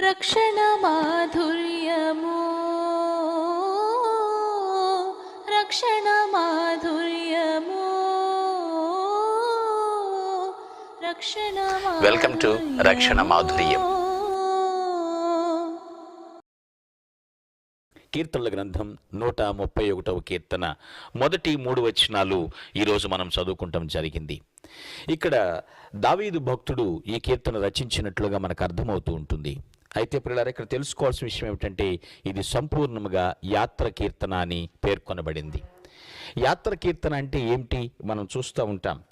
రక్షణ మాధుర్యము. రక్షణ మాధుర్యము. రక్షణ Welcome to రక్షణ మాధుర్యం. కీర్తనల గ్రంథం నూట ముప్పై ఒకటవ కీర్తన. మొదటి మూడు వచనాలు ఈరోజు మనం చదువుకుంటాం జరిగింది. ఇక్కడ దావీదు భక్తుడు ఈ కీర్తన రచించినట్లుగా మనకు అర్థమవుతూ ఉంటుంది. అయితే పిల్లలారా ఇక్కడ తెలుసుకోవాల్సిన విషయం ఏమిటంటే ఇది సంపూర్ణముగా యాత్ర కీర్తన అని పేర్కొనబడింది. యాత్ర కీర్తన అంటే ఏమిటి? మనం చూస్తూ ఉంటాం.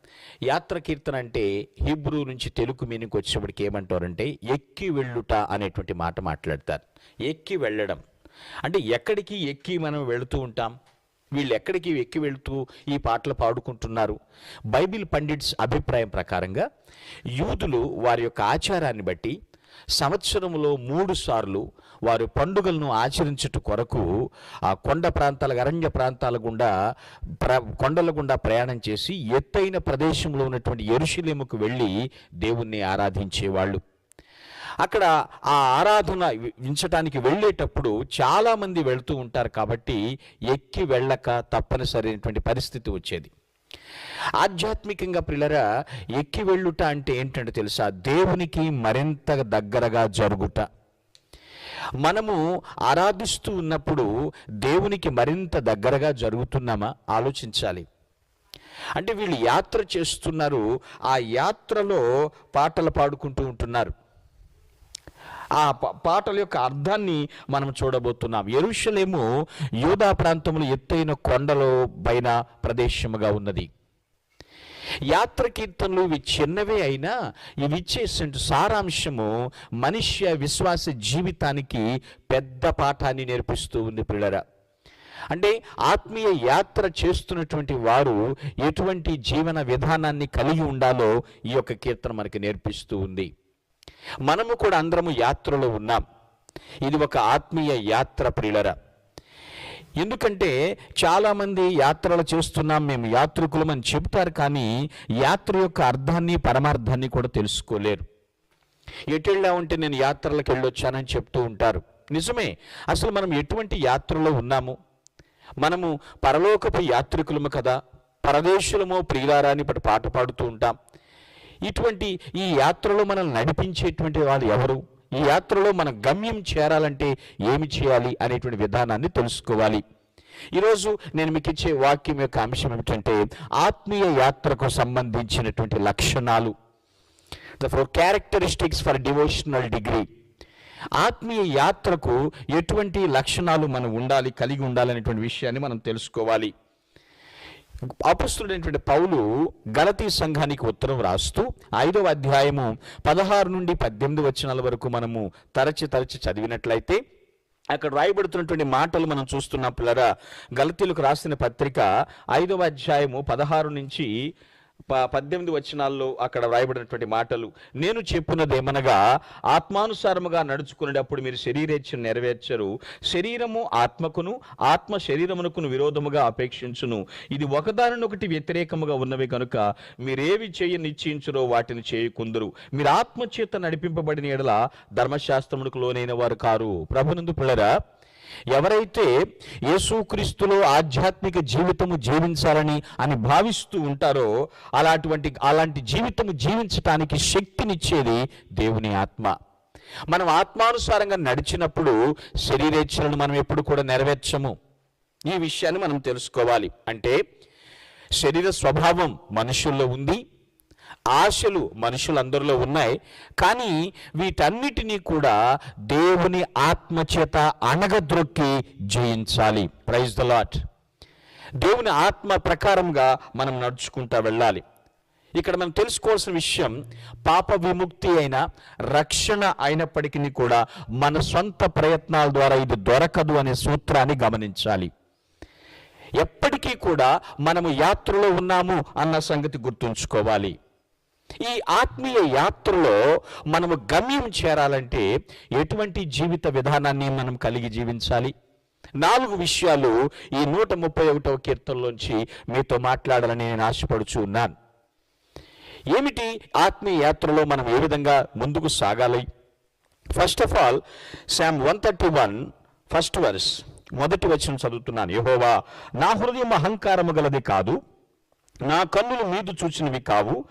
యాత్ర కీర్తన అంటే హిబ్రూ నుంచి తెలుగు మీనింగ్ వచ్చేప్పటికి ఏమంటారంటే ఎక్కి వెళ్ళుట అనేటువంటి మాట మాట్లాడతారు. ఎక్కి వెళ్ళడం. అంటే ఎక్కడికి ఎక్కి మనం వెళుతూ ఉంటాం? వీళ్ళు ఎక్కడికి ఎక్కి వెళుతూ ఈ పాటలు పాడుకుంటున్నారు? బైబిల్ పండిట్స్ అభిప్రాయం ప్రకారంగా యూదులు వారి యొక్క ఆచారాన్ని బట్టి సంవత్సరంలో మూడు సార్లు వారు పండుగలను ఆచరించుట కొరకు ఆ కొండ ప్రాంతాల అరణ్య ప్రాంతాల గుండా ప్ర కొండల గుండా ప్రయాణం చేసి ఎత్తైన ప్రదేశంలో ఉన్నటువంటి ఎరుశలేముకు వెళ్ళి దేవుణ్ణి ఆరాధించేవాళ్ళు. అక్కడ ఆ ఆరాధన ఉంచటానికి వెళ్ళేటప్పుడు చాలామంది వెళ్తూ ఉంటారు కాబట్టి ఎక్కి వెళ్ళక తప్పనిసరి అయినటువంటి పరిస్థితి వచ్చేది. ఆధ్యాత్మికంగా పిల్లరా ఎక్కి వెళ్ళుట అంటే ఏంటంటే తెలుసా? దేవునికి మరింత దగ్గరగా జరుగుట. మనము ఆరాధిస్తూ ఉన్నప్పుడు దేవునికి మరింత దగ్గరగా జరుగుతున్నామా? ఆలోచించాలి. అంటే వీళ్ళు యాత్ర చేస్తున్నారు ఆ యాత్రలో పాటలు పాడుకుంటూ ఉంటున్నారు. ఆ పాటల యొక్క అర్థాన్ని మనం చూడబోతున్నాం. ఎరుషలేము యూదా ప్రాంతంలో ఎత్తైన కొండలో పైన ప్రదేశముగా ఉన్నది. యాత్ర కీర్తనలు ఇవి చిన్నవే అయినా ఇవి ఇచ్చేసిన సారాంశము మనిషి విశ్వాస జీవితానికి పెద్ద పాఠాన్ని నేర్పిస్తూ ఉంది పిల్లరా. అంటే ఆత్మీయ యాత్ర చేస్తున్నటువంటి వారు ఎటువంటి జీవన విధానాన్ని కలిగి ఉండాలో ఈ యొక్క కీర్తన మనకి నేర్పిస్తూ ఉంది. మనము కూడా అందరము యాత్రలో ఉన్నాం. ఇది ఒక ఆత్మీయ యాత్ర ప్రియులరా. ఎందుకంటే చాలామంది యాత్రలు చేస్తున్నాం మేము యాత్రికులం అని చెబుతారు కానీ యాత్ర యొక్క అర్థాన్ని పరమార్థాన్ని కూడా తెలుసుకోలేరు. ఎటు ఉంటే నేను యాత్రలకు వెళ్ళొచ్చానని చెప్తూ ఉంటారు. నిజమే అసలు మనం ఎటువంటి యాత్రలో ఉన్నాము? మనము పరలోకపు యాత్రికులము కదా పరదేశులమో ప్రియులారాని అని పాట పాడుతూ ఉంటాం. ఇటువంటి ఈ యాత్రలో మనల్ని నడిపించేటువంటి వాళ్ళు ఎవరు? ఈ యాత్రలో మన గమ్యం చేరాలంటే ఏమి చేయాలి అనేటువంటి విధానాన్ని తెలుసుకోవాలి. ఈరోజు నేను మీకు ఇచ్చే వాక్యం యొక్క అంశం ఏమిటంటే ఆత్మీయ యాత్రకు సంబంధించినటువంటి లక్షణాలు. The four characteristics for devotional degree ఆత్మీయ యాత్రకు ఎటువంటి లక్షణాలు మనం ఉండాలి కలిగి ఉండాలనేటువంటి విషయాన్ని మనం తెలుసుకోవాలి. అపస్తుడైనటువంటి పౌలు గలతీ సంఘానికి ఉత్తరం రాస్తూ ఐదవ అధ్యాయము పదహారు నుండి పద్దెనిమిది వచనాల వరకు మనము తరచి తరచి చదివినట్లయితే అక్కడ రాయబడుతున్నటువంటి మాటలు మనం చూస్తున్న పిల్లరా. గలతీలకు రాసిన పత్రిక ఐదవ అధ్యాయము పదహారు నుంచి పద్దెనిమిది వచనాల్లో అక్కడ వ్రాయబడినటువంటి మాటలు నేను చెప్పున్నది ఏమనగా ఆత్మానుసారముగా నడుచుకునేటప్పుడు మీరు శరీరేచ్ఛను నెరవేర్చరు. శరీరము ఆత్మకును ఆత్మ శరీరమునకును విరోధముగా అపేక్షించును. ఇది ఒకదానినొకటి వ్యతిరేకముగా ఉన్నవి కనుక మీరేవి చేయ నిశ్చయించురో వాటిని చేయకుందరు. మీరు ఆత్మచేత నడిపింపబడిన ఎడల ధర్మశాస్త్రమునకు లోనైన వారు కారు. ప్రభునందు పిల్లరా ఎవరైతే యేసుక్రీస్తులో ఆధ్యాత్మిక జీవితము జీవించాలని అని భావిస్తూ ఉంటారో అలాంటివంటి అలాంటి జీవితము జీవించటానికి శక్తినిచ్చేది దేవుని ఆత్మ. మనం ఆత్మానుసారంగా నడిచినప్పుడు శరీరేచ్ఛలను మనం ఎప్పుడు కూడా నెరవేర్చము. ఈ విషయాన్ని మనం తెలుసుకోవాలి. అంటే శరీర స్వభావం మనుషుల్లో ఉంది ఆశలు మనుషులందరిలో ఉన్నాయి. కానీ వీటన్నిటినీ కూడా దేవుని ఆత్మచేత అణగద్రొక్కి జయించాలి. ప్రైజ్ ద లాట్ దేవుని ఆత్మ ప్రకారంగా మనం నడుచుకుంటా వెళ్ళాలి. ఇక్కడ మనం తెలుసుకోవాల్సిన విషయం పాప విముక్తి అయిన రక్షణ అయినప్పటికీ కూడా మన సొంత ప్రయత్నాల ద్వారా ఇది దొరకదు అనే సూత్రాన్ని గమనించాలి. ఎప్పటికీ కూడా మనము యాత్రలో ఉన్నాము అన్న సంగతి గుర్తుంచుకోవాలి. ఈ ఆత్మీయ యాత్రలో మనము గమ్యం చేరాలంటే ఎటువంటి జీవిత విధానాన్ని మనం కలిగి జీవించాలి? నాలుగు విషయాలు ఈ నూట ముప్పై ఒకటవ కీర్తనలోంచి మీతో మాట్లాడాలని నేను ఆశపడుచు ఉన్నాను. ఏమిటి ఆత్మీయ యాత్రలో మనం ఏ విధంగా ముందుకు సాగాలి? First of all psalm one thirty one first verse మొదటి వచనం చదువుతున్నాను. యహోవా నా హృదయం అహంకారము గలది కాదు. నా కన్నులు మీదు చూచినవి కావు.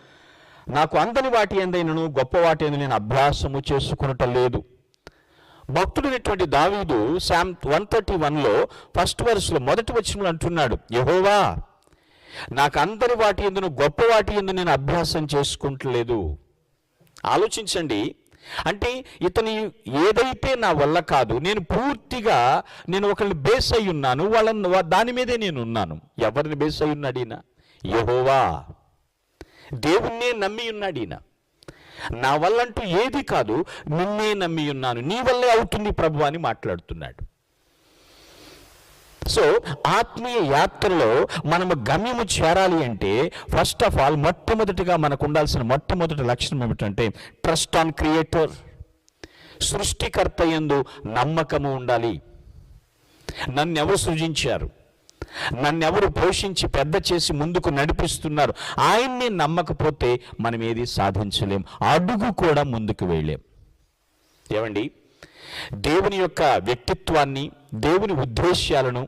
నాకు అందని వాటి ఎందైనను గొప్ప వాటి ఎందు నేను అభ్యాసము చేసుకునటం లేదు. భక్తుడైనటువంటి దావీదు శామ్ వన్ థర్టీ వన్లో ఫస్ట్ వర్స్లో మొదటి వచ్చినప్పుడు అంటున్నాడు యహోవా నాకు అందరి వాటి ఎందును గొప్ప వాటి ఎందు నేను అభ్యాసం చేసుకుంటలేదు. ఆలోచించండి. అంటే ఇతని ఏదైతే నా వల్ల కాదు నేను పూర్తిగా నేను ఒకరిని బేస్ అయి ఉన్నాను వాళ్ళని దాని మీదే నేను ఉన్నాను. ఎవరిని బేస్ అయి ఉన్నాడు ఈయన? యహోవా. దేవుణ్ణే నమ్మి ఉన్నాడు ఈయన. నా వల్లంటూ ఏది కాదు నిన్నే నమ్మి ఉన్నాను నీ వల్లే అవుతుంది ప్రభు అని మాట్లాడుతున్నాడు. సో ఆత్మీయ యాత్రలో మనము గమ్యము చేరాలి అంటే ఫస్ట్ ఆఫ్ ఆల్ మొట్టమొదటిగా మనకు ఉండాల్సిన మొట్టమొదటి లక్షణం ఏమిటంటే ట్రస్ట్ ఆన్ క్రియేటర్ సృష్టికర్త యందు నమ్మకము ఉండాలి. నన్నెవరు సృజించారు? నన్నెవరు పోషించి పెద్ద చేసి ముందుకు నడిపిస్తున్నారు? ఆయన్ని నమ్మకపోతే మనం ఏది సాధించలేం. అడుగు కూడా ముందుకు వేయలేం. ఏమండి? దేవుని యొక్క వ్యక్తిత్వాన్ని దేవుని ఉద్దేశ్యాలను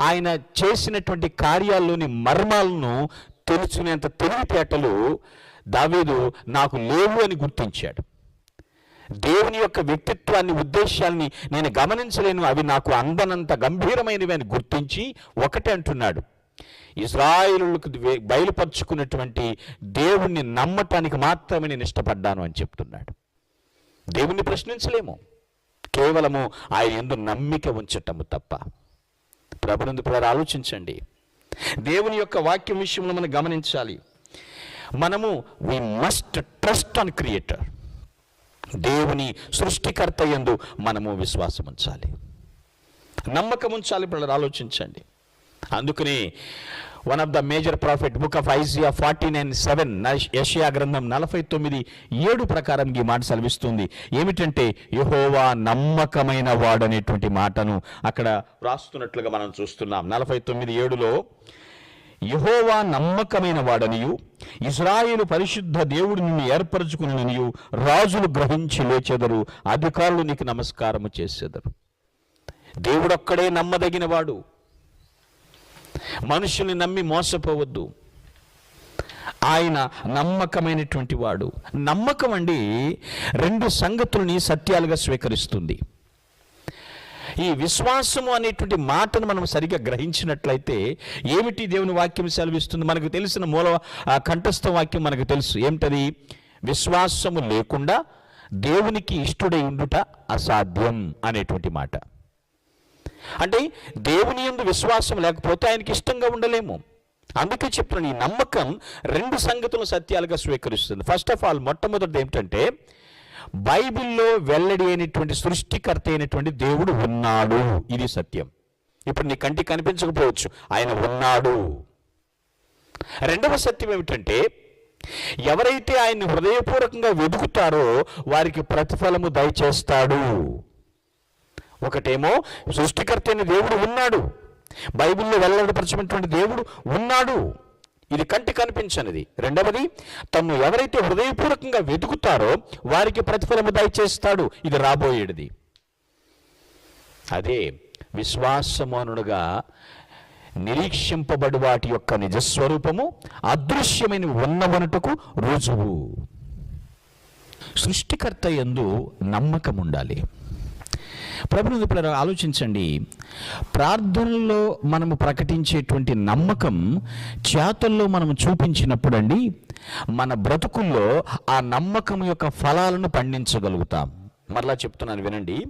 ఆయన చేసినటువంటి కార్యాల్లోని మర్మాలను తెలుసుకునేంత తెలివితేటలు దావీదు నాకు లేవు అని గుర్తించాడు. దేవుని యొక్క వ్యక్తిత్వాన్ని ఉద్దేశాన్ని నేను గమనించలేను. అవి నాకు అందనంత గంభీరమైనవి అని గుర్తించి ఒకటే అంటున్నాడు. ఇజ్రాయిలులకు బయలుపరుచుకున్నటువంటి దేవుణ్ణి నమ్మటానికి మాత్రమే నేను ఇష్టపడ్డాను అని చెప్తున్నాడు. దేవుణ్ణి ప్రశ్నించలేము. కేవలము ఆయన ఎందు నమ్మిక ఉంచటము తప్ప. ప్రభునందు పిల్లలు ఆలోచించండి. దేవుని యొక్క వాక్యం విషయంలో మనం గమనించాలి. మనము we must trust on creator దేవుని సృష్టికర్త ఎందు మనము విశ్వాసం ఉంచాలి నమ్మకం ఉంచాలి ఇప్పుడు ఆలోచించండి. అందుకని one of the major prophet book of Isaiah forty nine seven యషియా గ్రంథం నలభై తొమ్మిది ఏడు ప్రకారం ఈ మాట సెలవిస్తుంది. ఏమిటంటే యహోవా నమ్మకమైన వాడు అనేటువంటి మాటను అక్కడ రాస్తున్నట్లుగా మనం చూస్తున్నాం. నలభై తొమ్మిది ఏడులో యహోవా నమ్మకమైన వాడనియు ఇజ్రాయేలు పరిశుద్ధ దేవుడు నిన్ను ఏర్పరచుకునియు రాజులు గ్రహించి లేచెదరు అధికారులు నీకు నమస్కారము చేసేదరు. దేవుడొక్కడే నమ్మదగినవాడు. మనుషుల్ని నమ్మి మోసపోవద్దు. ఆయన నమ్మకమైనటువంటి వాడు. నమ్మకం అండి రెండు సంగతుల్ని సత్యాలుగా స్వీకరిస్తుంది. ఈ విశ్వాసము అనేటువంటి మాటను మనం సరిగ్గా గ్రహించినట్లయితే ఏమిటి దేవుని వాక్యం సెలవిస్తుంది? మనకు తెలిసిన మూల కంఠస్థ వాక్యం మనకు తెలుసు. ఏమిటది? విశ్వాసము లేకుండా దేవునికి ఇష్టడై ఉండుట అసాధ్యం అనేటువంటి మాట. అంటే దేవుని ఎందు విశ్వాసం లేకపోతే ఆయనకి ఇష్టంగా ఉండలేము. అందుకే చెప్తున్నాను ఈ నమ్మకం రెండు సంగతులను సత్యాలుగా స్వీకరిస్తుంది. ఫస్ట్ ఆఫ్ ఆల్ మొట్టమొదటిది ఏమిటంటే బైబిల్లో వెల్లడి అయినటువంటి సృష్టికర్త అయినటువంటి దేవుడు ఉన్నాడు. ఇది సత్యం. ఇప్పుడు నీ కంటికి కనిపించకపోవచ్చు. ఆయన ఉన్నాడు. రెండవ సత్యం ఏమిటంటే ఎవరైతే ఆయన్ని హృదయపూర్వకంగా వెతుకుతారో వారికి ప్రతిఫలము దయచేస్తాడు. ఒకటేమో సృష్టికర్త అయిన దేవుడు ఉన్నాడు. బైబిల్లో వెల్లడిపరచినటువంటి దేవుడు ఉన్నాడు. ఇది కంటి కనిపించనిది. రెండవది తను ఎవరైతే హృదయపూర్వకంగా వెతుకుతారో వారికి ప్రతిఫలము దయచేస్తాడు. ఇది రాబోయేది. అదే విశ్వాసమానుడుగా నిరీక్షింపబడి వాటి యొక్క నిజస్వరూపము అదృశ్యమైన ఉన్నవనుటకు రుజువు. సృష్టికర్త యందు నమ్మకం ఉండాలి ప్రభుత్వ ఆలోచించండి. ప్రార్థనలో మనము ప్రకటించేటువంటి నమ్మకం చేతల్లో మనం చూపించినప్పుడు అండి మన బ్రతుకుల్లో ఆ నమ్మకం యొక్క ఫలాలను పండించగలుగుతాం. మరలా చెప్తున్నాను వినండి.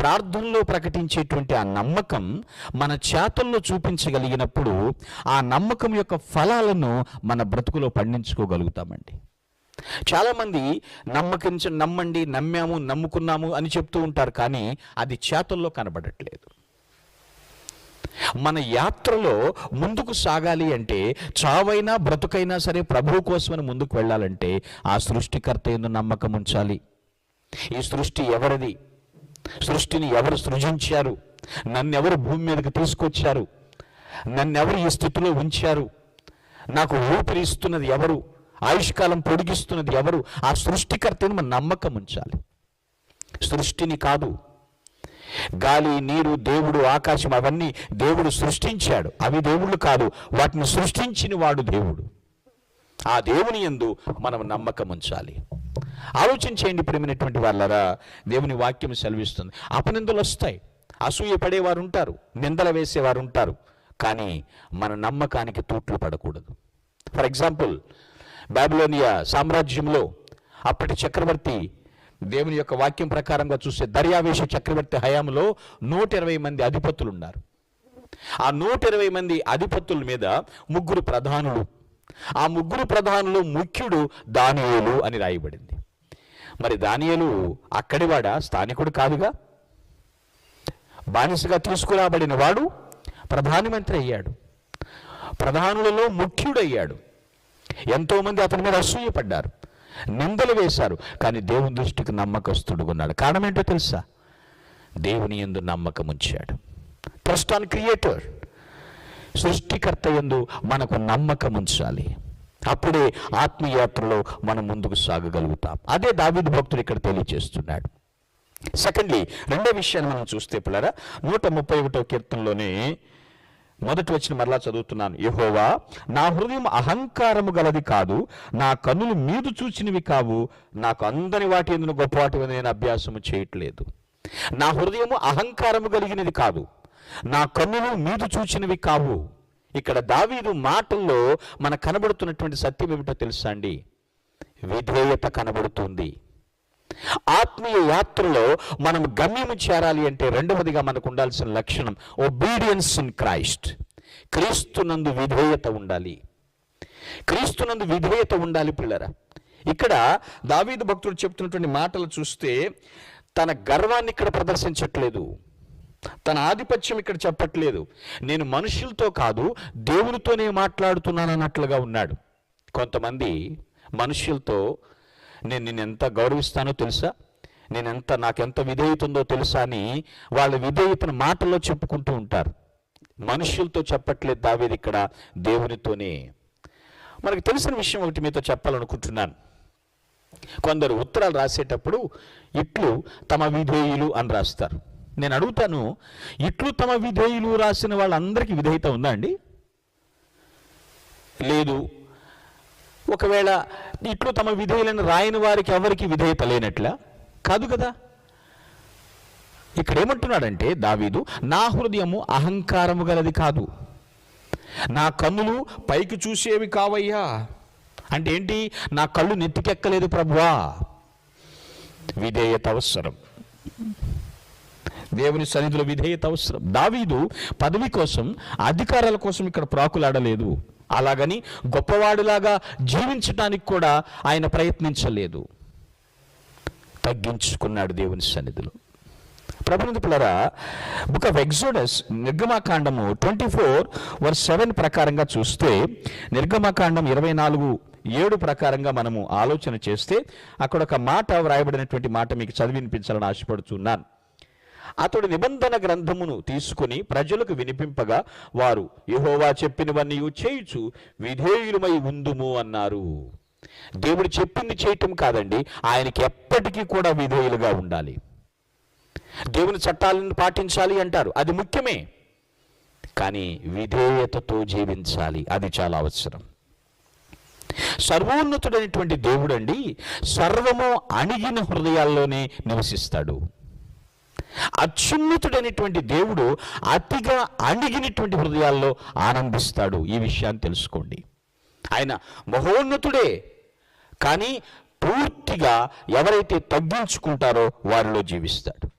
ప్రార్థనలో ప్రకటించేటువంటి ఆ నమ్మకం మన చేతల్లో చూపించగలిగినప్పుడు ఆ నమ్మకం యొక్క ఫలాలను మన బ్రతుకులో పండించుకోగలుగుతామండి. చాలామంది నమ్మకించ నమ్మండి నమ్మాము నమ్ముకున్నాము అని చెప్తూ ఉంటారు కానీ అది చేతల్లో కనబడట్లేదు. మన యాత్రలో ముందుకు సాగాలి అంటే చావైనా బ్రతుకైనా సరే ప్రభువు కోసమని ముందుకు వెళ్ళాలంటే ఆ సృష్టికర్త ఎందు నమ్మకం ఉంచాలి. ఈ సృష్టి ఎవరిది? సృష్టిని ఎవరు సృజించారు? నన్నెవరు భూమి మీదకి తీసుకొచ్చారు? నన్నెవరు ఈ స్థితిలో ఉంచారు? నాకు ఊపిరి ఇస్తున్నది ఎవరు? ఆయుష్కాలం పొడిగిస్తున్నది ఎవరు? ఆ సృష్టికర్తను మన నమ్మకం ఉంచాలి. సృష్టిని కాదు. గాలి నీరు దేవుడు ఆకాశం అవన్నీ దేవుడు సృష్టించాడు. అవి దేవుళ్ళు కాదు. వాటిని సృష్టించిన వాడు దేవుడు. ఆ దేవుని యందు మనం నమ్మకం ఉంచాలి. ఆలోచించేయండి ప్రేమైనటువంటి వాళ్ళరా దేవుని వాక్యం సెలవిస్తుంది. అపనిందలు వస్తాయి. అసూయ పడేవారు ఉంటారు. నిందల వేసేవారు ఉంటారు. కానీ మన నమ్మకానికి తూట్లు పడకూడదు. ఫర్ ఎగ్జాంపుల్ బాబిలోనియా సామ్రాజ్యంలో అప్పటి చక్రవర్తి దేవుని యొక్క వాక్యం ప్రకారంగా చూస్తే దర్యావేశ చక్రవర్తి హయాంలో నూట ఇరవై మంది అధిపతులు ఉన్నారు ఆ నూట ఇరవై మంది అధిపతుల మీద ముగ్గురు ప్రధానులు ఆ ముగ్గురు ప్రధానులు ముఖ్యుడు దానియేలు అని రాయబడింది. మరి దానియేలు అక్కడివాడ? స్థానికుడు కాదుగా? బానిసగా తీసుకురాబడిన వాడు ప్రధానమంత్రి అయ్యాడు. ప్రధానులలో ముఖ్యుడయ్యాడు. ఎంతోమంది అతని మీద అసూయపడ్డారు. నిందలు వేశారు. కానీ దేవుని దృష్టికి నమ్మకస్తుడు ఉన్నాడు. కారణం ఏంటో తెలుసా? దేవుని ఎందు నమ్మకం ఉంచాడు. ట్రస్ట్ ఆన్ క్రియేటర్ సృష్టికర్త ఎందు మనకు నమ్మకం ఉంచాలి. అప్పుడే ఆత్మయాత్రలో మనం ముందుకు సాగగలుగుతాం. అదే దావిద్ భక్తుడు ఇక్కడ తెలియజేస్తున్నాడు. సెకండ్లీ రెండో విషయాన్ని మనం చూస్తే పిల్లరా నూట ముప్పై ఒకటో కీర్తనలోనే మొదటి వచ్చిన మరలా చదువుతున్నాను. యహోవా నా హృదయం అహంకారము గలది కాదు నా కన్నులు మీదు చూచినవి కావు నాకు అందని వాటి ఎందుకు గొప్ప వాటి నేను అభ్యాసము చేయట్లేదు. నా హృదయము అహంకారము కలిగినది కాదు నా కన్నులు మీదు చూచినవి కావు. ఇక్కడ దావీదు మాటల్లో మన కనబడుతున్నటువంటి సత్యం ఏమిటో తెలుసా అండి? విధేయత కనబడుతుంది. ఆత్మీయ యాత్రలో మనం గమ్యము చేరాలి అంటే రెండవదిగా మనకు ఉండాల్సిన లక్షణం ఒబీడియన్స్ ఇన్ క్రైస్ట్ క్రీస్తునందు విధేయత ఉండాలి. క్రీస్తునందు విధేయత ఉండాలి పిల్లరా. ఇక్కడ దావీదు భక్తుడు చెప్తున్నటువంటి మాటలు చూస్తే తన గర్వాన్ని ఇక్కడ ప్రదర్శించట్లేదు. తన ఆధిపత్యం ఇక్కడ చెప్పట్లేదు. నేను మనుషులతో కాదు దేవునితోనే మాట్లాడుతున్నాను అన్నట్లుగా ఉన్నాడు. కొంతమంది మనుషులతో నేను నిన్ను ఎంత గౌరవిస్తానో తెలుసా? నేనెంత నాకెంత విధేయత ఉందో తెలుసా అని వాళ్ళ విధేయతను మాటల్లో చెప్పుకుంటూ ఉంటారు. మనుషులతో చెప్పట్లేదు దావేది ఇక్కడ దేవునితోనే. మనకు తెలిసిన విషయం ఒకటి మీతో చెప్పాలనుకుంటున్నాను. కొందరు ఉత్తరాలు రాసేటప్పుడు ఇట్లు తమ విధేయులు అని రాస్తారు. నేను అడుగుతాను ఇట్లు తమ విధేయులు రాసిన వాళ్ళందరికీ విధేయత ఉందా అండి? లేదు. ఒకవేళ ఇట్లు తమ విధేయులను రాయని వారికి ఎవరికి విధేయత లేనట్లా? కాదు కదా. ఇక్కడ ఏమంటున్నాడంటే దావీదు నా హృదయము అహంకారము గలది కాదు. నా కన్నులు పైకి చూసేవి కావయ్యా. అంటే ఏంటి? నా కళ్ళు నెత్తికెక్కలేదు ప్రభువా. విధేయత అవసరం. దేవుని సన్నిధిలో విధేయత అవసరం. దావీదు పదవి కోసం అధికారాల కోసం ఇక్కడ ప్రాకులాడలేదు. అలాగని గొప్పవాడిలాగా జీవించడానికి కూడా ఆయన ప్రయత్నించలేదు. తగ్గించుకున్నాడు దేవుని సన్నిధిలో. ప్రభుత్వరా బుక్ ఆఫ్ ఎగ్జోడస్ నిర్గమాకాండము ట్వంటీ ఫోర్ వర్ సెవెన్ ప్రకారంగా చూస్తే నిర్గమాకాండం ఇరవై నాలుగు ఏడు ప్రకారంగా మనము ఆలోచన చేస్తే అక్కడ ఒక మాట వ్రాయబడినటువంటి మాట మీకు చదివినిపించాలని ఆశపడుతున్నాను అతడు నిబంధన గ్రంథమును తీసుకుని ప్రజలకు వినిపింపగా వారు యహోవా చెప్పినవన్నీ చేయుచు విధేయులమై ఉందుము అన్నారు. దేవుడు చెప్పింది చేయటం కాదండి ఆయనకి ఎప్పటికీ కూడా విధేయులుగా ఉండాలి. దేవుని చట్టాలను పాటించాలి అంటారు అది ముఖ్యమే. కానీ విధేయతతో జీవించాలి అది చాలా అవసరం. సర్వోన్నతుడైనటువంటి దేవుడండి సర్వము అణిగిన హృదయాల్లోనే నివసిస్తాడు. అత్యున్నతుడైనటువంటి దేవుడు అతిగా అణిగినటువంటి హృదయాల్లో ఆనందిస్తాడు ఈ విషయాన్ని తెలుసుకోండి. ఆయన మహోన్నతుడే. కానీ పూర్తిగా ఎవరైతే తగ్గించుకుంటారో వారిలో జీవిస్తాడు.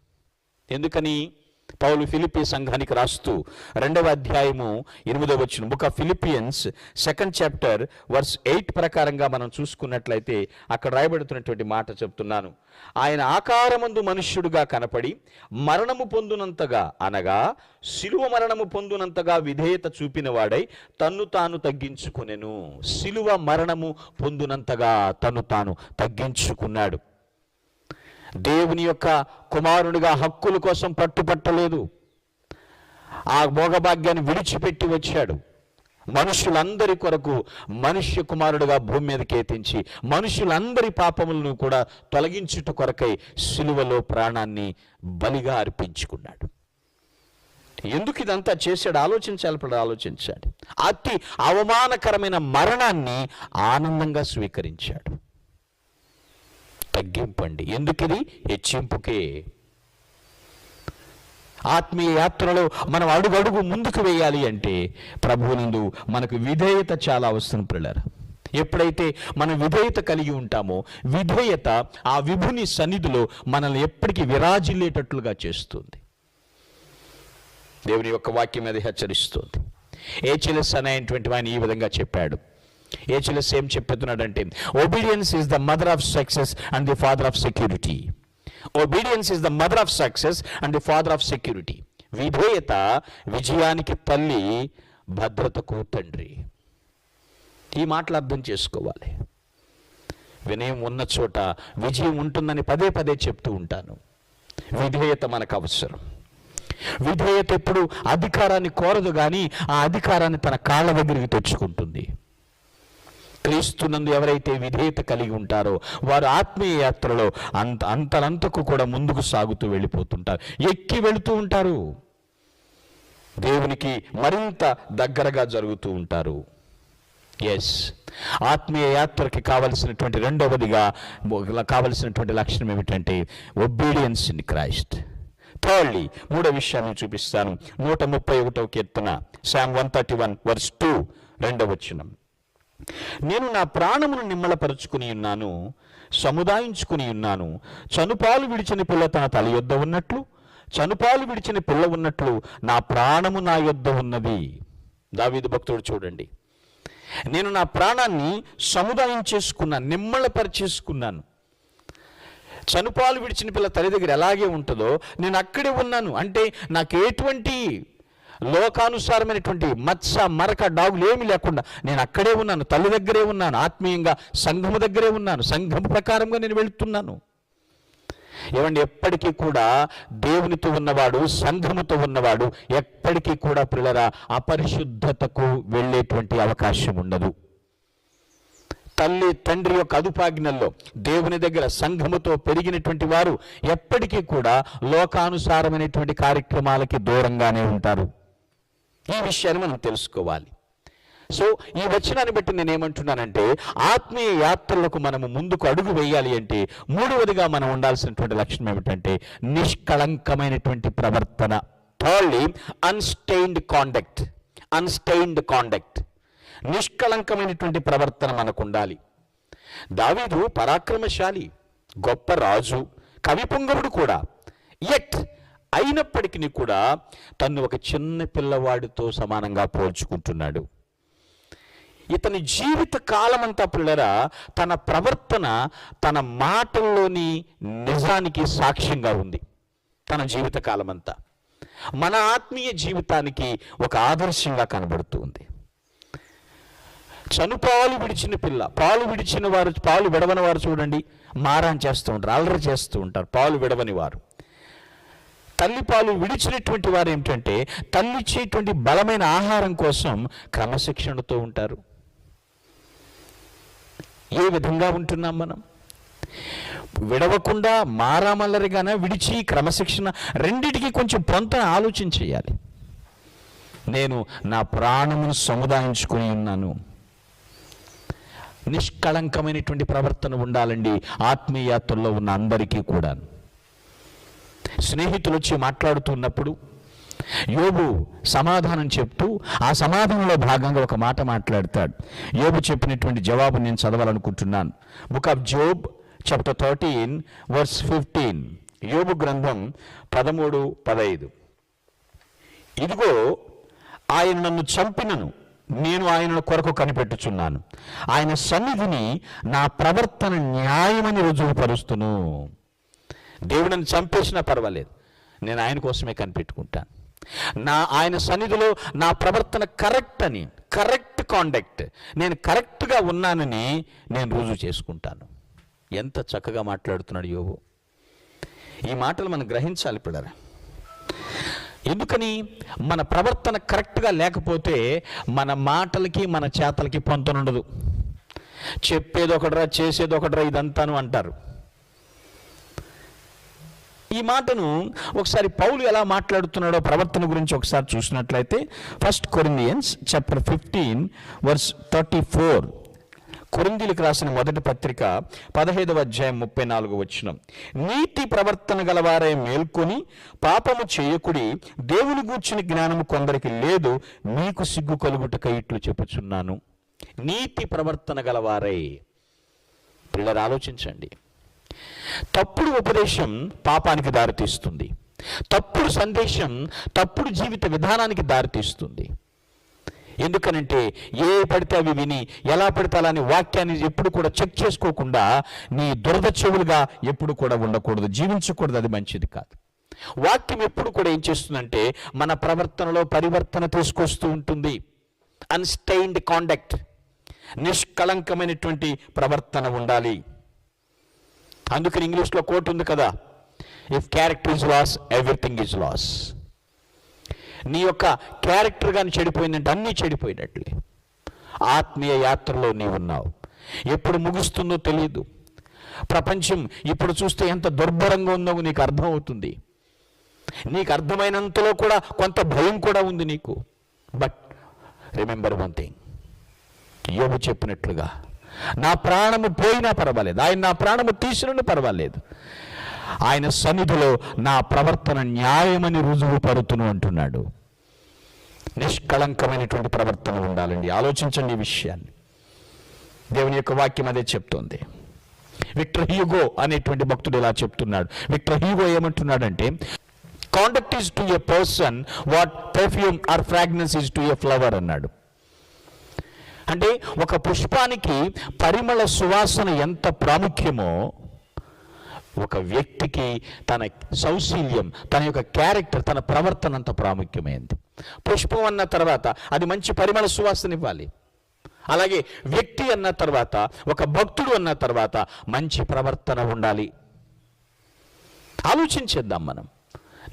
ఎందుకని? పౌలు ఫిలిపి సంఘానికి రాస్తూ రెండవ అధ్యాయము ఎనిమిదవ వచ్చిన book of Philippians second chapter verse eight ప్రకారంగా మనం చూసుకున్నట్లయితే అక్కడ రాయబడుతున్నటువంటి మాట చెప్తున్నాను. ఆయన ఆకారమందు మనుష్యుడుగా కనపడి మరణము పొందునంతగా అనగా శిలువ మరణము పొందునంతగా విధేయత చూపినవాడై తన్ను తాను తగ్గించుకునెను. శిలువ మరణము పొందునంతగా తను తాను తగ్గించుకున్నాడు. దేవుని యొక్క కుమారునిగా హక్కుల కోసం పట్టుపట్టలేదు ఆ భోగభాగ్యాన్ని విడిచిపెట్టి వచ్చాడు. మనుషులందరి కొరకు మనుష్య కుమారుడుగా భూమి మీదకి ఎత్తించి మనుషులందరి పాపములను కూడా తొలగించుట కొరకై సిలువలో ప్రాణాన్ని బలిగా అర్పించుకున్నాడు. ఎందుకు ఇదంతా చేశాడు? ఆలోచించాలి ఇప్పుడు ఆలోచించాడు అతి అవమానకరమైన మరణాన్ని ఆనందంగా స్వీకరించాడు. తగ్గింపండి. ఎందుకిది? హెచ్చింపుకే. ఆత్మీయ యాత్రలో మనం అడుగడుగు ముందుకు వేయాలి అంటే ప్రభువునందు మనకు విధేయత చాలా అవసరం పిల్లరు ఎప్పుడైతే మనం విధేయత కలిగి ఉంటామో విధేయత ఆ విభుని సన్నిధిలో మనల్ని ఎప్పటికీ విరాజిల్లేటట్లుగా చేస్తుంది. దేవుని యొక్క వాక్యం మీద హెచ్చరిస్తుంది. ఏచిలస్ అనేటువంటి ఆయన ఈ విధంగా చెప్పాడు. ఏచిలస్ ఏం చెప్తున్నాడంటే obedience is the mother of success and the father of security obedience is the mother of success and the father of security విధేయత విజయానికి తల్లి భద్రతకు తండ్రి. ఈ మాటలు అర్థం చేసుకోవాలి. వినయం ఉన్న చోట విజయం ఉంటుందని పదే పదే చెప్తూ ఉంటాను. విధేయత మనకు అవసరం. విధేయత ఎప్పుడు అధికారాన్ని కోరదు కానీ ఆ అధికారాన్ని తన కాళ్ళ దగ్గరికి తెచ్చుకుంటుంది. క్రీస్తునందు ఎవరైతే విధేయత కలిగి ఉంటారో వారు ఆత్మీయ యాత్రలో అంత అంతలంతకు కూడా ముందుకు సాగుతూ వెళ్ళిపోతుంటారు. ఎక్కి వెళుతూ ఉంటారు. దేవునికి మరింత దగ్గరగా జరుగుతూ ఉంటారు. ఎస్ ఆత్మీయ యాత్రకి కావలసినటువంటి రెండవదిగా కావలసినటువంటి లక్షణం ఏమిటంటే ఒబీడియన్స్ ఇన్ క్రైస్ట్ థర్డ్లీ మూడో విషయాన్ని చూపిస్తాను. నూట ముప్పై ఒకటవ కీర్తన psalm one thirty one verse two రెండవ వచనం. నేను నా ప్రాణమును నిమ్మలపరుచుకుని ఉన్నాను సముదాయించుకుని ఉన్నాను. చనుపాలు విడిచిన పిల్ల తన తల యొద్ద ఉన్నట్లు చనుపాలు విడిచిన పిల్ల ఉన్నట్లు నా ప్రాణము నా యొద్ద ఉన్నది. దావీదు భక్తుడు చూడండి. నేను నా ప్రాణాన్ని సముదాయం చేసుకున్నాను నిమ్మలపరిచేసుకున్నాను. చనుపాలు విడిచిన పిల్ల తల్లి దగ్గర ఎలాగే ఉంటుందో నేను అక్కడే ఉన్నాను. అంటే నాకు ఎటువంటి లోకానుసారమైనటువంటి మత్స మరక డాగులు ఏమి లేకుండా నేను అక్కడే ఉన్నాను తల్లి దగ్గరే ఉన్నాను ఆత్మీయంగా సంఘము దగ్గరే ఉన్నాను సంఘం ప్రకారంగా నేను వెళుతున్నాను. ఏమండి ఎప్పటికీ కూడా దేవునితో ఉన్నవాడు సంఘముతో ఉన్నవాడు ఎప్పటికీ కూడా పిల్లరా అపరిశుద్ధతకు వెళ్ళేటువంటి అవకాశం ఉండదు. తల్లి తండ్రి యొక్క అదుపాజ్ఞల్లో దేవుని దగ్గర సంఘముతో పెరిగినటువంటి వారు ఎప్పటికీ కూడా లోకానుసారమైనటువంటి కార్యక్రమాలకి దూరంగానే ఉంటారు. ఈ విషయాన్ని మనం తెలుసుకోవాలి. సో ఈ వచనాన్ని బట్టి నేను ఏమంటున్నానంటే ఆత్మీయ యాత్రలకు మనము ముందుకు అడుగు వేయాలి అంటే మూడవదిగా మనం ఉండాల్సినటువంటి లక్షణం ఏమిటంటే నిష్కళంకమైనటువంటి ప్రవర్తన. Thirdly unstained conduct unstained conduct నిష్కళంకమైనటువంటి ప్రవర్తన మనకు ఉండాలి దావీదు పరాక్రమశాలి గొప్ప రాజు కవి పొంగవుడు కూడా. ఎట్ అయినప్పటికీ కూడా తను ఒక చిన్న పిల్లవాడితో సమానంగా పోల్చుకుంటున్నాడు. ఇతని జీవిత కాలమంతా పిల్లరా తన ప్రవర్తన తన మాటల్లోని నిజానికి సాక్ష్యంగా ఉంది. తన జీవిత కాలమంతా మన ఆత్మీయ జీవితానికి ఒక ఆదర్శంగా కనబడుతూ ఉంది. చనుపాలు విడిచిన పిల్ల పాలు విడిచిన వారు పాలు విడవని వారు చూడండి మారాన్ చేస్తూ ఉంటారు అల్లరి చేస్తూ ఉంటారు పాలు విడవని వారు. తల్లిపాలు విడిచినటువంటి వారు ఏమిటంటే తల్లిచ్చేటువంటి బలమైన ఆహారం కోసం క్రమశిక్షణతో ఉంటారు. ఏ విధంగా ఉంటున్నాం మనం? విడవకుండా మారామల్లరిగాన విడిచి క్రమశిక్షణ రెండిటికి కొంచెం పొంతన ఆలోచన చేయాలి. నేను నా ప్రాణమును సముదాయించుకొని ఉన్నాను. నిష్కళంకమైనటువంటి ప్రవర్తన ఉండాలండి. ఆత్మీయాతుల్లో ఉన్న అందరికీ కూడా స్నేహితులు వచ్చి మాట్లాడుతున్నప్పుడు యోబు సమాధానం చెప్తూ ఆ సమాధానంలో భాగంగా ఒక మాట మాట్లాడతాడు. యోబు చెప్పినటువంటి జవాబు నేను చదవాలనుకుంటున్నాను. Book of Job chapter thirteen verse fifteen. యోబు గ్రంథం పదమూడు పదైదు. ఇదిగో ఆయన నన్ను చంపినను. నేను ఆయన కొరకు కనిపెట్టుచున్నాను. ఆయన సన్నిధిని నా ప్రవర్తన న్యాయమని రుజువుపరుస్తును. దేవుడిని చంపేసినా పర్వాలేదు. నేను ఆయన కోసమే కనిపెట్టుకుంటాను. నా ఆయన సన్నిధిలో నా ప్రవర్తన కరెక్ట్ అని కరెక్ట్ కాండక్ట్ నేను కరెక్ట్గా ఉన్నానని నేను రుజువు చేసుకుంటాను. ఎంత చక్కగా మాట్లాడుతున్నాడు యోగు ఈ మాటలు మనం గ్రహించాలి పిల్లరా. ఎందుకని? మన ప్రవర్తన కరెక్ట్గా లేకపోతే మన మాటలకి మన చేతలకి పొంతనుండదు. చెప్పేది ఒకటిరా చేసేది ఒకటిరా ఇదంతాను అంటారు. ఈ మాటను ఒకసారి పౌలు ఎలా మాట్లాడుతున్నాడో ప్రవర్తన గురించి ఒకసారి చూసినట్లయితే first Corinthians chapter fifteen verse thirty four కొరిందీలకు రాసిన మొదటి పత్రిక పదహైదవ అధ్యాయం ముప్పై నాలుగు వచ్చిన నీతి ప్రవర్తన గలవారే మేల్కొని పాపము చేయకుడి దేవుని గూర్చిన జ్ఞానము కొందరికి లేదు మీకు సిగ్గు కలుగుటక ఇట్లు చెప్పుచున్నాను. నీతి ప్రవర్తన గలవారే. పిల్లలు ఆలోచించండి. తప్పుడు ఉపదేశం పాపానికి దారితీస్తుంది. తప్పుడు సందేశం తప్పుడు జీవిత విధానానికి దారితీస్తుంది. ఎందుకనంటే ఏ పడితే అవి విని ఎలా పడితే అలాని వాక్యాన్ని ఎప్పుడు కూడా చెక్ చేసుకోకుండా నీ దురద చెవులుగా ఎప్పుడు కూడా ఉండకూడదు. జీవించకూడదు అది మంచిది కాదు. వాక్యం ఎప్పుడు కూడా ఏం చేస్తుందంటే మన ప్రవర్తనలో పరివర్తన తీసుకొస్తూ ఉంటుంది. అన్స్టైన్డ్ కాండక్ట్ నిష్కళంకమైనటువంటి ప్రవర్తన ఉండాలి. అందుకని ఇంగ్లీష్లో కోట్ ఉంది కదా if character is lost everything is lost నీ యొక్క క్యారెక్టర్ కానీ చెడిపోయిందంటే అన్నీ చెడిపోయినట్లే. ఆత్మీయ యాత్రలో నీవు ఉన్నావు ఎప్పుడు ముగుస్తుందో తెలియదు ప్రపంచం ఇప్పుడు చూస్తే ఎంత దుర్భరంగా ఉందో నీకు అర్థమవుతుంది. నీకు అర్థమైనంతలో కూడా కొంత భయం కూడా ఉంది నీకు. బట్ రిమెంబర్ వన్ థింగ్ యోగు చెప్పినట్లుగా నా ప్రాణము పోయినా పర్వాలేదు. ఆయన నా ప్రాణము తీసిన పర్వాలేదు. ఆయన సన్నిధిలో నా ప్రవర్తన న్యాయమని రుజువు పడుతును అంటున్నాడు. నిష్కళంకమైనటువంటి ప్రవర్తన ఉండాలండి. ఆలోచించండి ఈ విషయాన్ని. దేవుని యొక్క వాక్యం అదే చెప్తోంది. విక్టర్ హ్యూగో అనేటువంటి భక్తుడు ఇలా చెప్తున్నాడు. విక్టర్ హ్యూగో ఏమంటున్నాడంటే conduct is to a person what perfume or fragrance is to a flower అన్నాడు. అంటే ఒక పుష్పానికి పరిమళ సువాసన ఎంత ప్రాముఖ్యమో ఒక వ్యక్తికి తన సౌశీల్యం తన యొక్క క్యారెక్టర్ తన ప్రవర్తన అంత ప్రాముఖ్యమైంది. పుష్పం అన్న తర్వాత అది మంచి పరిమళ సువాసన ఇవ్వాలి. అలాగే వ్యక్తి అన్న తర్వాత ఒక భక్తుడు అన్న తర్వాత మంచి ప్రవర్తన ఉండాలి. ఆలోచించేద్దాం మనం.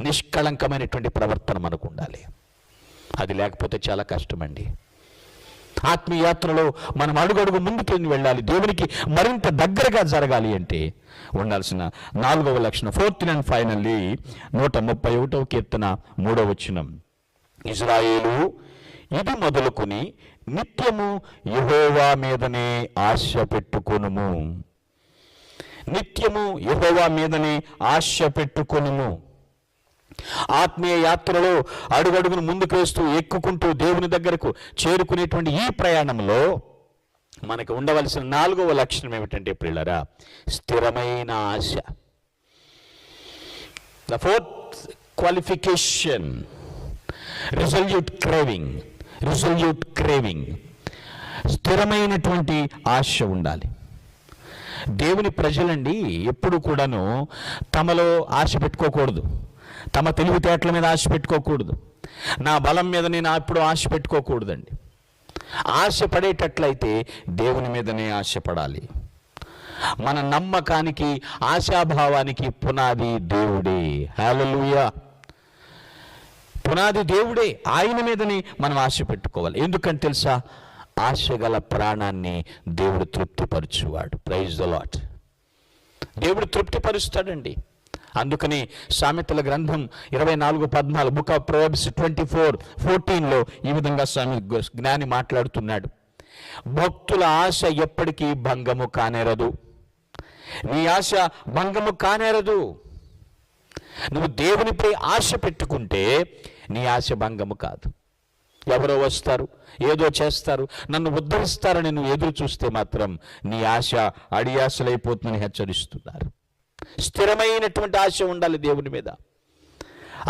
నిష్కళంకమైనటువంటి ప్రవర్తన మనకు ఉండాలి. అది లేకపోతే చాలా కష్టమండి. ఆత్మీయ యాత్రలో మనం అడుగడుగు ముందుకెళ్ళి వెళ్ళాలి. దేవునికి మరింత దగ్గరగా జరగాలి అంటే ఉండాల్సిన నాలుగవ లక్షణం. ఫోర్త్ అండ్ ఫైనల్లీ నూట ముప్పై ఒకటవ కీర్తన మూడవ వచనం. ఇజ్రాయేలు ఇది మొదలుకొని నిత్యము యహోవా మీదనే ఆశ పెట్టుకొనుము. నిత్యము యహోవా మీదనే ఆశ పెట్టుకొనుము. ఆత్మీయ యాత్రలో అడుగడుగును ముందుకు వేస్తూ ఎక్కుకుంటూ దేవుని దగ్గరకు చేరుకునేటువంటి ఈ ప్రయాణంలో మనకు ఉండవలసిన నాలుగవ లక్షణం ఏమిటంటే పిల్లరా స్థిరమైన ఆశ. The fourth qualification resolute craving resolute craving స్థిరమైనటువంటి ఆశ ఉండాలి. దేవుని ప్రజలండి ఎప్పుడు కూడాను తమలో ఆశ పెట్టుకోకూడదు. తమ తెలివితేటల మీద ఆశ పెట్టుకోకూడదు. నా బలం మీద నేను ఎప్పుడు ఆశ పెట్టుకోకూడదండి. ఆశ పడేటట్లయితే దేవుని మీదనే ఆశపడాలి మన నమ్మకానికి ఆశాభావానికి పునాది దేవుడే. హల్లెలూయా. పునాది దేవుడే. ఆయన మీదనే మనం ఆశ పెట్టుకోవాలి. ఎందుకంటే తెలుసా? ఆశ గల ప్రాణాన్ని దేవుడు తృప్తిపరచువాడు. ప్రైజ్ ద లాట్ దేవుడు తృప్తిపరుస్తాడండి. అందుకని సామెతల గ్రంథం ఇరవై నాలుగు పద్నాలుగు book of Proverbs twenty four ఫోర్టీన్లో ఈ విధంగా స్వామి జ్ఞాని మాట్లాడుతున్నాడు. భక్తుల ఆశ ఎప్పటికీ భంగము కానేరదు. నీ ఆశ భంగము కానేరదు. నువ్వు దేవునిపై ఆశ పెట్టుకుంటే నీ ఆశ భంగము కాదు. ఎవరో వస్తారు ఏదో చేస్తారు నన్ను ఉద్ధరిస్తారని నువ్వు ఎదురు చూస్తే మాత్రం నీ ఆశ అడియాశలైపోతుందని హెచ్చరిస్తున్నారు. స్థిరమైనటువంటి ఆశ ఉండాలి దేవుని మీద.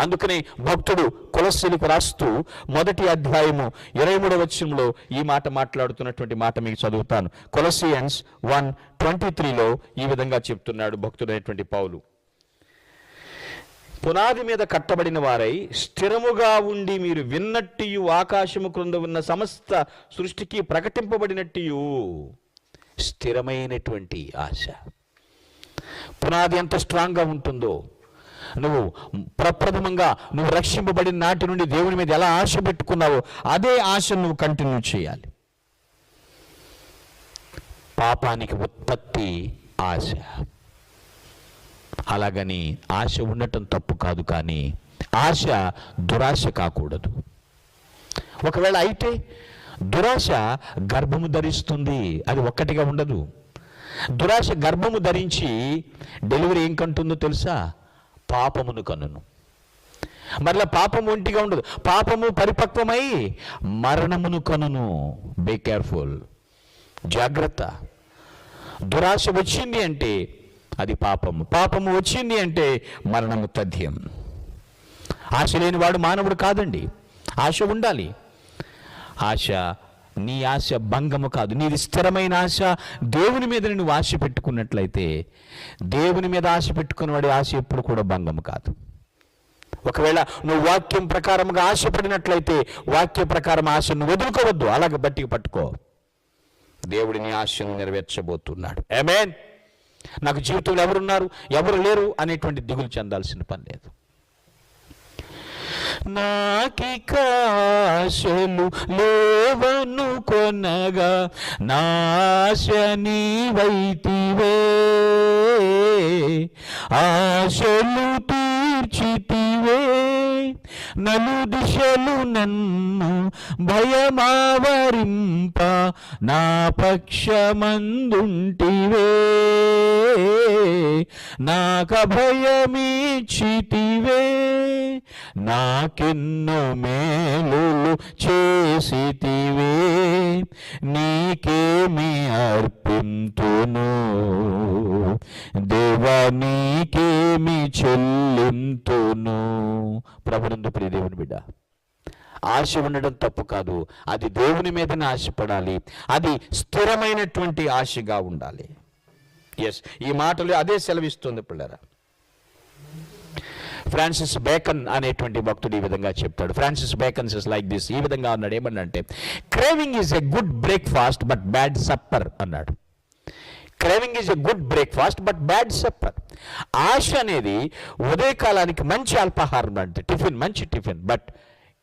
అందుకని భక్తుడు కులస్సులకు రాస్తూ మొదటి అధ్యాయము ఇరవై మూడవ వచ్చంలో ఈ మాట మాట్లాడుతున్నటువంటి మాట మీకు చదువుతాను. కొలసియన్స్ వన్ ట్వంటీ త్రీలో ఈ విధంగా చెప్తున్నాడు భక్తుడైనటువంటి పౌలు. పునాది మీద కట్టబడిన వారై స్థిరముగా ఉండి మీరు విన్నట్టియు ఆకాశము క్రింద ఉన్న సమస్త సృష్టికి ప్రకటింపబడినట్టియు. స్థిరమైనటువంటి ఆశ. పునాది ఎంత స్ట్రాంగ్గా ఉంటుందో. నువ్వు ప్రప్రథమంగా నువ్వు రక్షింపబడిన నాటి నుండి దేవుని మీద ఎలా ఆశ పెట్టుకున్నావో అదే ఆశ నువ్వు కంటిన్యూ చేయాలి. పాపానికి ఉత్పత్తి ఆశ. అలాగని ఆశ ఉండటం తప్పు కాదు కానీ ఆశ దురాశ కాకూడదు. ఒకవేళ అయితే దురాశ గర్భము ధరిస్తుంది అది ఒక్కటిగా ఉండదు. దురాశ గర్భము ధరించి డెలివరీ ఏం కంటుందో తెలుసా? పాపమును కనును. మరలా పాపము ఒంటిగా ఉండదు. పాపము పరిపక్వమై మరణమును కనును. బీ కేర్ఫుల్ జాగ్రత్త. దురాశ వచ్చింది అంటే అది పాపము. పాపము వచ్చింది అంటే మరణము తథ్యం. ఆశ లేనివాడు మానవుడు కాదండి. ఆశ ఉండాలి. ఆశ నీ ఆశ భంగము కాదు. నీది స్థిరమైన ఆశ. దేవుని మీద నువ్వు ఆశ పెట్టుకున్నట్లయితే దేవుని మీద ఆశ పెట్టుకున్నవాడి ఆశ ఎప్పుడు కూడా భంగము కాదు. ఒకవేళ నువ్వు వాక్యం ప్రకారముగా ఆశపడినట్లయితే వాక్య ప్రకారం ఆశను వదులుకోవద్దు. అలాగ బట్టికి పట్టుకో. దేవుడిని ఆశను నెరవేర్చబోతున్నాడు. ఏమేన్ నాకు జీవితంలో ఎవరున్నారు? ఎవరు లేరు? అనేటువంటి దిగులు చెందాల్సిన పని లేదు. నాకిక ఆశలు లేవను కొనగా నాశ నీవైతివే ఆశలు తీర్చితివే. నలు దిశలు నన్ను భయమావరింప నా పక్షమందుంటివే. నాక భయమీచితివే. నాకెన్నో మేలులు చేసితివే. నీకేమి అర్పింతును? దేవా నీకేమి ఎంతోనూ ప్రభునందు ప్రియ దేవుని బిడ్డ. ఆశ ఉండడం తప్పు కాదు. అది దేవుని మీదనే ఆశపడాలి. అది స్థిరమైనటువంటి ఆశగా ఉండాలి. ఎస్ ఈ మాటలు అదే సెలవిస్తుంది పిల్లరా. ఫ్రాన్సిస్ బేకన్ అనేటువంటి భక్తుడు ఈ విధంగా చెప్తాడు. Francis Bacon is like this ఈ విధంగా అన్నాడు ఏమన్నంటే craving is a good breakfast but bad supper అన్నాడు. Craving is a good breakfast but bad supper ఆశ అనేది ఉదయకాలానికి మంచి అల్పాహారం అంటే టిఫిన్ మంచి tiffin but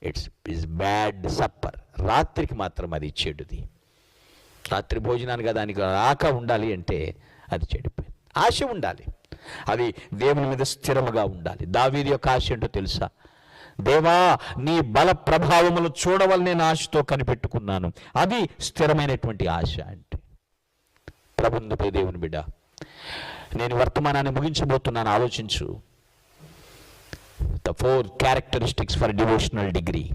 it's is bad supper రాత్రికి మాత్రం అది చెడుది. రాత్రి భోజనానికి దానికి రాక ఉండాలి అంటే అది చెడిపోయింది. ఆశ ఉండాలి. అది దేవుని మీద స్థిరముగా ఉండాలి. దావీది యొక్క ఆశ ఏంటో తెలుసా? దేవా నీ బల ప్రభావములు చూడవలనే నేను ఆశతో కనిపెట్టుకున్నాను. అది స్థిరమైనటువంటి ఆశ అంటే. ప్రభుత్వపై దేవుని బిడ్డ. నేను వర్తమానాన్ని ముగించబోతున్నాను ఆలోచించు. The four characteristics for devotional degree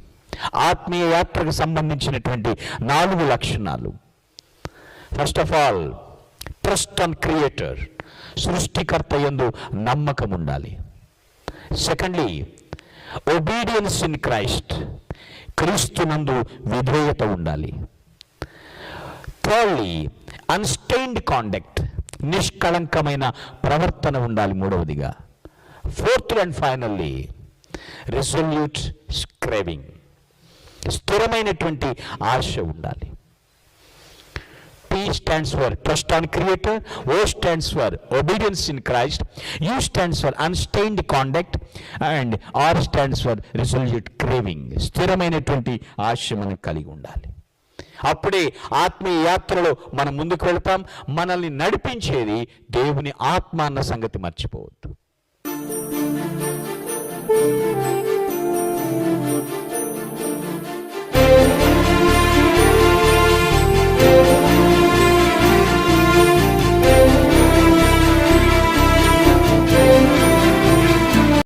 ఆత్మీయ యాత్రకు సంబంధించినటువంటి నాలుగు లక్షణాలు. First of all trust on creator సృష్టికర్త యందు నమ్మకం ఉండాలి. సెకండ్లీ ఒబీడియన్స్ ఇన్ క్రైస్ట్ క్రీస్తునందు విధేయత ఉండాలి. థర్డ్లీ అన్స్టైన్డ్ కాండక్ట్ నిష్కళంకమైన ప్రవర్తన ఉండాలి మూడవదిగా. Fourth and finally resolute craving స్థిరమైనటువంటి ఆశ ఉండాలి. P stands for trust on creator O stands for obedience in Christ U stands for unstained conduct and R stands for resolute craving స్థిరమైనటువంటి ఆశ మనం కలిగి ఉండాలి. అప్పుడే ఆత్మీయ యాత్రలో మనం ముందుకు వెళ్తాం. మనల్ని నడిపించేది దేవుని ఆత్మ అన్న సంగతి మర్చిపోవద్దు.